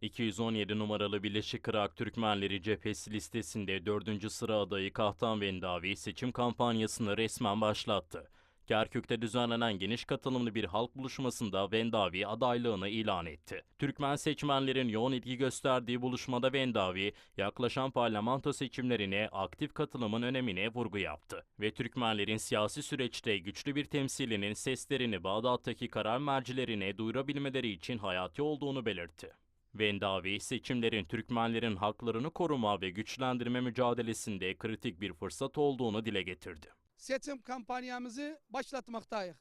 217 numaralı Birleşik Irak Türkmenleri cephesi listesinde 4. sıra adayı Kahtan Vendavi seçim kampanyasını resmen başlattı. Kerkük'te düzenlenen geniş katılımlı bir halk buluşmasında Vendavi adaylığını ilan etti. Türkmen seçmenlerin yoğun ilgi gösterdiği buluşmada Vendavi, yaklaşan parlamento seçimlerine aktif katılımın önemine vurgu yaptı. Ve Türkmenlerin siyasi süreçte güçlü bir temsilinin seslerini Bağdat'taki karar mercilerine duyurabilmeleri için hayati olduğunu belirtti. Vendavi, seçimlerin Türkmenlerin haklarını koruma ve güçlendirme mücadelesinde kritik bir fırsat olduğunu dile getirdi. seçim kampanyamızı başlatmaktayız.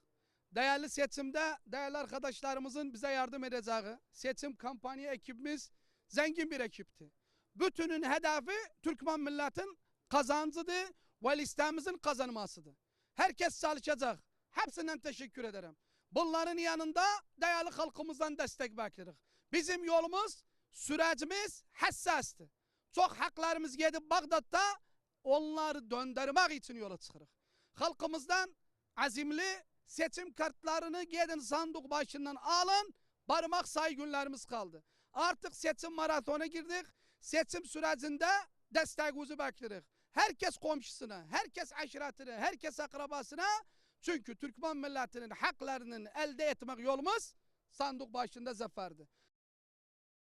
Değerli seçimde değerli arkadaşlarımızın bize yardım edeceği seçim kampanya ekibimiz zengin bir ekipti. Bütünün hedefi Türkmen milletin kazancıdır ve listemizin kazanmasıdır. Herkes çalışacak. Hepsinden teşekkür ederim. Bunların yanında değerli halkımızdan destek bekleriz. Bizim yolumuz, sürecimiz hassastı. Çok haklarımız gidip Bağdat'ta onları döndürmek için yola çıkırıq. Halkımızdan azimli seçim kartlarını gidin sandık başından alın, barmak say günlerimiz kaldı. Artık seçim maratona girdik. Seçim sürecinde desteğinizi bekleriz. Herkes komşusuna, herkes aşiretine, herkes akrabasına. Çünkü Türkmen milletinin haklarının elde etmek yolumuz sandık başında zaferdi.